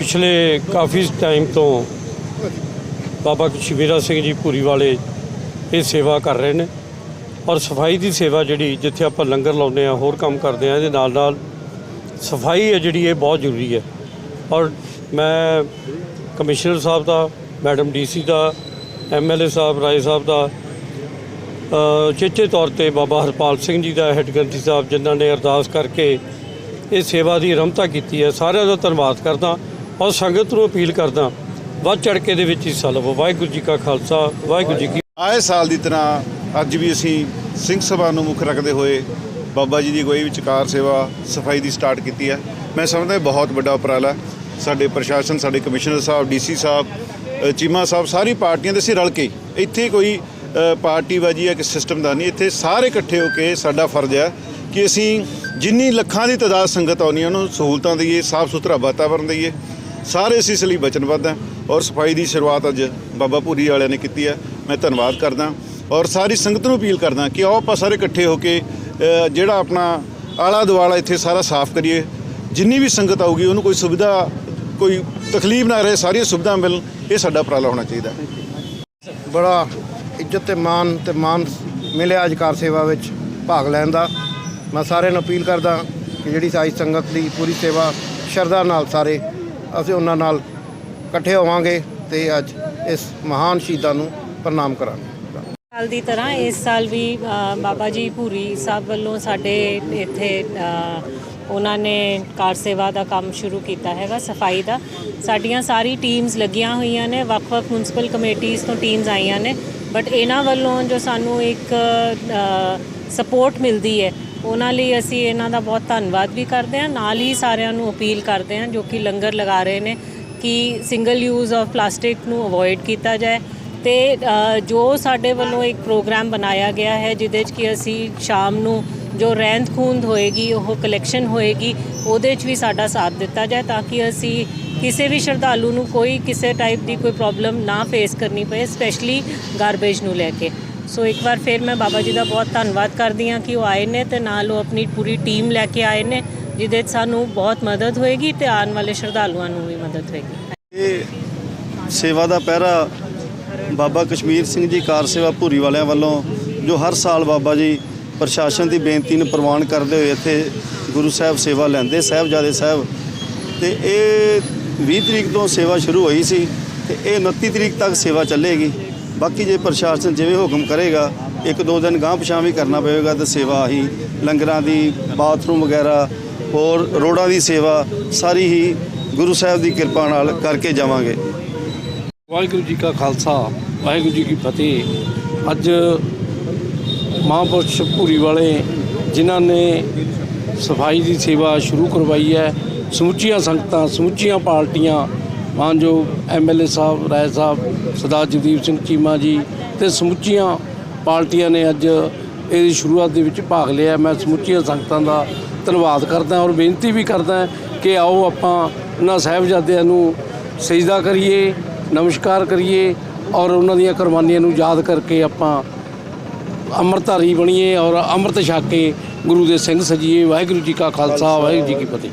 ਪਿਛਲੇ ਕਾਫੀ ਟਾਈਮ ਤੋਂ ਬਾਬਾ ਕਸ਼ਮੀਰਾ ਸਿੰਘ ਜੀ ਭੂਰੀ ਵਾਲੇ ਇਹ ਸੇਵਾ ਕਰ ਰਹੇ ਨੇ ਔਰ ਸਫ਼ਾਈ ਦੀ ਸੇਵਾ ਜਿਹੜੀ ਜਿੱਥੇ ਆਪਾਂ ਲੰਗਰ ਲਾਉਂਦੇ ਆ ਹੋਰ ਕੰਮ ਕਰਦੇ ਆ ਇਹਦੇ ਨਾਲ ਨਾਲ ਸਫ਼ਾਈ ਹੈ ਜਿਹੜੀ ਇਹ ਬਹੁਤ ਜ਼ਰੂਰੀ ਹੈ। ਔਰ ਮੈਂ ਕਮਿਸ਼ਨਰ ਸਾਹਿਬ ਦਾ ਮੈਡਮ ਡੀਸੀ ਦਾ ਐਮਐਲਏ ਸਾਹਿਬ ਰਾਏ ਸਾਹਿਬ ਦਾ ਅ, ਚੇਚੇ ਤੌਰ ਤੇ ਬਾਬਾ ਹਰਪਾਲ ਸਿੰਘ ਜੀ ਦਾ ਹੈੱਡ ਗ੍ਰੰਥੀ ਸਾਹਿਬ ਜਿਨ੍ਹਾਂ ਨੇ ਅਰਦਾਸ ਕਰਕੇ ਇਹ ਸੇਵਾ ਦੀ ਆਰੰਭਤਾ ਕੀਤੀ ਹੈ ਸਾਰਿਆਂ ਦਾ ਧੰਨਵਾਦ ਕਰਦਾ। ਔਰ ਸੰਗਤ ਨੂੰ ਅਪੀਲ ਕਰਦਾ ਵੱਧ ਚੜ੍ਹ ਕੇ ਦੇ ਵਿੱਚ ਹਿੱਸਾ ਲਵੋ। ਵਾਹਿਗੁਰੂ ਜੀ ਕਾ ਖਾਲਸਾ, ਵਾਹਿਗੁਰੂ ਜੀ ਕੀ ਆਏ ਸਾਲ ਦੀ ਤਰ੍ਹਾਂ ਅੱਜ ਵੀ ਅਸੀਂ ਸਿੰਘ ਸਭਾ ਨੂੰ ਮੁੱਖ ਰੱਖਦੇ ਹੋਏ ਬਾਬਾ ਜੀ ਦੀ ਅਗਵਾਈ ਵਿੱਚ ਕਾਰ ਸੇਵਾ ਸਫ਼ਾਈ ਦੀ ਸਟਾਰਟ ਕੀਤੀ ਹੈ। ਮੈਂ ਸਮਝਦਾ ਇਹ ਬਹੁਤ ਵੱਡਾ ਉਪਰਾਲਾ ਸਾਡੇ ਪ੍ਰਸ਼ਾਸਨ, ਸਾਡੇ ਕਮਿਸ਼ਨਰ ਸਾਹਿਬ ਡੀਸੀ ਸਾਹਿਬ ਚੀਮਾ ਸਾਹਿਬ, ਸਾਰੀ ਪਾਰਟੀਆਂ ਦੇ ਅਸੀਂ ਰਲ ਕੇ ਇੱਥੇ ਕੋਈ ਪਾਰਟੀਬਾਜੀ ਹੈ ਕਿ ਸਿਸਟਮ ਦਾ ਨਹੀਂ, ਇੱਥੇ ਸਾਰੇ ਇਕੱਠੇ ਹੋ ਕੇ ਸਾਡਾ ਫਰਜ਼ ਹੈ ਕਿ ਅਸੀਂ ਜਿੰਨੀ ਲੱਖਾਂ ਦੀ ਤਾਦਾਦ ਸੰਗਤ ਆਉਣੀ ਹੈ, ਉਹਨੂੰ ਸਹੂਲਤਾਂ ਦਈਏ ਸਾਫ਼ ਸੁਥਰਾ ਵਾਤਾਵਰਣ ਦਈਏ। ਸਾਰੇ ਅਸੀਂ ਇਸ ਲਈ ਵਚਨਬੱਧ ਹਾਂ ਔਰ ਸਫ਼ਾਈ ਦੀ ਸ਼ੁਰੂਆਤ ਅੱਜ ਬਾਬਾ ਭੂਰੀ ਵਾਲਿਆਂ ਨੇ ਕੀਤੀ ਹੈ। ਮੈਂ ਧੰਨਵਾਦ ਕਰਦਾ ਔਰ ਸਾਰੀ ਸੰਗਤ ਨੂੰ ਅਪੀਲ ਕਰਦਾ ਕਿ ਆਓ ਆਪਾਂ ਸਾਰੇ ਇਕੱਠੇ ਹੋ ਕੇ ਜਿਹੜਾ ਆਪਣਾ ਆਲਾ ਦੁਆਲਾ ਇੱਥੇ ਸਾਰਾ ਸਾਫ਼ ਕਰੀਏ। ਜਿੰਨੀ ਵੀ ਸੰਗਤ ਆਊਗੀ, ਉਹਨੂੰ ਕੋਈ ਸੁਵਿਧਾ, ਕੋਈ ਤਕਲੀਫ ਨਾ ਰਹੇ, ਸਾਰੀਆਂ ਸੁਵਿਧਾ ਮਿਲਣ, ਇਹ ਸਾਡਾ ਉਪਰਾਲਾ ਹੋਣਾ ਚਾਹੀਦਾ ਬੜਾ ਇੱਜ਼ਤ ਤੇ ਮਾਣ ਤੇ ਮਾਣ ਮਿਲਿਆ ਅੱਜ ਕਾਰ ਸੇਵਾ ਵਿੱਚ ਭਾਗ ਲੈਣ ਦਾ। ਮੈਂ ਸਾਰਿਆਂ ਨੂੰ ਅਪੀਲ ਕਰਦਾ ਕਿ ਜਿਹੜੀ ਸਾਈ ਸੰਗਤ ਦੀ ਪੂਰੀ ਸੇਵਾ, ਸ਼ਰਧਾ ਨਾਲ ਸਾਰੇ ਅਸੀਂ ਉਹਨਾਂ ਨਾਲ ਇਕੱਠੇ ਹੋਵਾਂਗੇ ਤੇ ਅੱਜ ਇਸ ਮਹਾਨ ਸ਼ਹੀਦਾਂ ਨੂੰ ਪ੍ਰਣਾਮ ਕਰਾਂਗੇ। ਸਾਲ ਦੀ ਤਰ੍ਹਾਂ ਇਸ ਸਾਲ ਵੀ ਬਾਬਾ ਜੀ ਭੂਰੀ ਸਾਹਿਬ ਵੱਲੋਂ ਸਾਡੇ ਇੱਥੇ ਉਹਨਾਂ ਨੇ ਕਾਰ ਸੇਵਾ ਦਾ ਕੰਮ ਸ਼ੁਰੂ ਕੀਤਾ ਹੈਗਾ, ਸਫ਼ਾਈ ਦਾ। ਸਾਡੀਆਂ ਸਾਰੀ ਟੀਮਸ ਲੱਗੀਆਂ ਹੋਈਆਂ ਨੇ, ਵੱਖ-ਵੱਖ ਮਿਊਨਿਸਪਲ ਕਮੇਟੀਆਂ ਤੋਂ ਟੀਮਸ ਆਈਆਂ ਨੇ। ਬਟ ਇਹਨਾਂ ਵੱਲੋਂ ਜੋ ਸਾਨੂੰ ਇੱਕ ਸਪੋਰਟ ਮਿਲਦੀ ਹੈ, ਉਹਨਾਂ ਲਈ ਅਸੀਂ ਇਹਨਾਂ ਦਾ ਬਹੁਤ ਧੰਨਵਾਦ ਵੀ ਕਰਦੇ ਹਾਂ। ਨਾਲ ਹੀ ਸਾਰਿਆਂ ਨੂੰ ਅਪੀਲ ਕਰਦੇ ਹਾਂ, ਜੋ ਕਿ ਲੰਗਰ ਲਗਾ ਰਹੇ ਨੇ, ਕਿ ਸਿੰਗਲ ਯੂਜ਼ ਆਫ ਪਲਾਸਟਿਕ ਨੂੰ ਅਵੋਇਡ ਕੀਤਾ ਜਾਏ। ਤੇ ਜੋ ਸਾਡੇ ਵੱਲੋਂ ਇੱਕ ਪ੍ਰੋਗਰਾਮ ਬਣਾਇਆ ਗਿਆ ਹੈ, ਜਿਹਦੇ 'ਚ ਕਿ ਅਸੀਂ ਸ਼ਾਮ ਨੂੰ ਜੋ ਰਹਿੰਦ ਖੂੰਦ ਹੋਏਗੀ, ਉਹ ਕਲੈਕਸ਼ਨ ਹੋਏਗੀ, ਉਹਦੇ 'ਚ ਵੀ ਸਾਡਾ ਸਾਥ ਦਿੱਤਾ ਜਾਏ ਤਾਂ ਕਿ ਅਸੀਂ ਕਿਸੇ ਵੀ ਸ਼ਰਧਾਲੂ ਨੂੰ ਕੋਈ ਕਿਸੇ ਟਾਈਪ ਦੀ ਕੋਈ ਪ੍ਰੋਬਲਮ ਨਾ ਫੇਸ ਕਰਨੀ ਪਏ ਸਪੈਸ਼ਲੀ ਗਾਰਬੇਜ ਨੂੰ ਲੈ ਕੇ। ਸੋ ਇੱਕ ਵਾਰ ਫਿਰ ਮੈਂ ਬਾਬਾ ਜੀ ਦਾ ਬਹੁਤ ਧੰਨਵਾਦ ਕਰਦੀ ਹਾਂ ਕਿ ਉਹ ਆਏ ਨੇ ਤੇ ਨਾਲ ਉਹ ਆਪਣੀ ਪੂਰੀ ਟੀਮ ਲੈ ਕੇ ਆਏ ਨੇ, ਜਿਹਦੇ 'ਚ ਸਾਨੂੰ ਬਹੁਤ ਮਦਦ ਹੋਏਗੀ ਤੇ ਆਉਣ ਵਾਲੇ ਸ਼ਰਧਾਲੂਆਂ ਨੂੰ ਵੀ ਮਦਦ ਹੋਏਗੀ। ਇਹ ਸੇਵਾ ਦਾ ਪਹਿਰਾ ਬਾਬਾ ਕਸ਼ਮੀਰ ਸਿੰਘ ਜੀ ਕਾਰ ਸੇਵਾ ਭੂਰੀ ਵਾਲਿਆਂ ਵੱਲੋਂ, ਜੋ ਹਰ ਸਾਲ ਬਾਬਾ ਜੀ ਪ੍ਰਸ਼ਾਸਨ ਦੀ ਬੇਨਤੀ ਨੂੰ ਪ੍ਰਵਾਨ ਕਰਦੇ ਹੋਏ ਇੱਥੇ ਗੁਰੂ ਸਾਹਿਬ ਸੇਵਾ ਲੈਂਦੇ, ਸਾਹਿਬਜ਼ਾਦੇ ਸਾਹਿਬ। ਤੇ ਇਹ 20 ਤਰੀਕ ਤੋਂ ਸੇਵਾ ਸ਼ੁਰੂ ਹੋਈ ਸੀ ਤੇ ਇਹ 29 ਤਰੀਕ ਤੱਕ ਸੇਵਾ ਚੱਲੇਗੀ। ਬਾਕੀ ਜੇ ਪ੍ਰਸ਼ਾਸਨ ਜਿਵੇਂ ਹੁਕਮ ਕਰੇਗਾ, ਇੱਕ ਦੋ ਦਿਨ ਗਾਂਹ ਪਛਾਂ ਵੀ ਕਰਨਾ ਪਵੇਗਾ ਤੇ ਸੇਵਾ ਹੀ ਲੰਗਰਾਂ ਦੀ, ਬਾਥਰੂਮ ਵਗੈਰਾ, ਹੋਰ ਰੋਡਾਂ ਦੀ ਸੇਵਾ, ਸਾਰੀ ਹੀ ਗੁਰੂ ਸਾਹਿਬ ਦੀ ਕਿਰਪਾ ਨਾਲ ਕਰਕੇ ਜਾਵਾਂਗੇ। ਵਾਹਿਗੁਰੂ ਜੀ ਕਾ ਖਾਲਸਾ, ਵਾਹਿਗੁਰੂ ਜੀ ਕੀ ਫਤਿਹ। ਅੱਜ ਮਹਾਂਪੁਰਸ਼ ਭੂਰੀ ਵਾਲੇ ਜਿਨ੍ਹਾਂ ਨੇ ਸਫ਼ਾਈ ਦੀ ਸੇਵਾ ਸ਼ੁਰੂ ਕਰਵਾਈ ਹੈ, ਸਮੁੱਚੀਆਂ ਸੰਗਤਾਂ, ਸਮੁੱਚੀਆਂ ਪਾਰਟੀਆਂ, ਮਾਨਯੋਗ ਐਮਐਲਏ ਸਾਹਿਬ, ਰਾਏ ਸਾਹਿਬ, ਸਰਦਾਰ ਜਗਦੀਪ ਸਿੰਘ ਚੀਮਾ ਜੀ ਤੇ ਸਮੁੱਚੀਆਂ ਪਾਰਟੀਆਂ ਨੇ ਅੱਜ ਇਹਦੀ ਸ਼ੁਰੂਆਤ ਦੇ ਵਿੱਚ ਭਾਗ ਲਿਆ। ਮੈਂ ਸਮੁੱਚੀਆਂ ਸੰਗਤਾਂ ਦਾ ਧੰਨਵਾਦ ਕਰਦਾ ਔਰ ਬੇਨਤੀ ਵੀ ਕਰਦਾ ਕਿ ਆਓ ਆਪਾਂ ਉਹਨਾਂ ਸਾਹਿਬਜ਼ਾਦਿਆਂ ਨੂੰ ਸਜਦਾ ਕਰੀਏ, ਨਮਸਕਾਰ ਕਰੀਏ ਔਰ ਉਹਨਾਂ ਦੀਆਂ ਕੁਰਬਾਨੀਆਂ ਨੂੰ ਯਾਦ ਕਰਕੇ ਆਪਾਂ ਅੰਮ੍ਰਿਤਧਾਰੀ ਬਣੀਏ ਔਰ ਅੰਮ੍ਰਿਤ ਛਕ ਕੇ ਗੁਰੂ ਦੇ ਸਿੰਘ ਸਜੀਏ, ਵਾਹਿਗੁਰੂ ਜੀ ਕਾ ਖਾਲਸਾ, ਵਾਹਿਗੁਰੂ ਜੀ ਕੀ ਫਤਿਹ।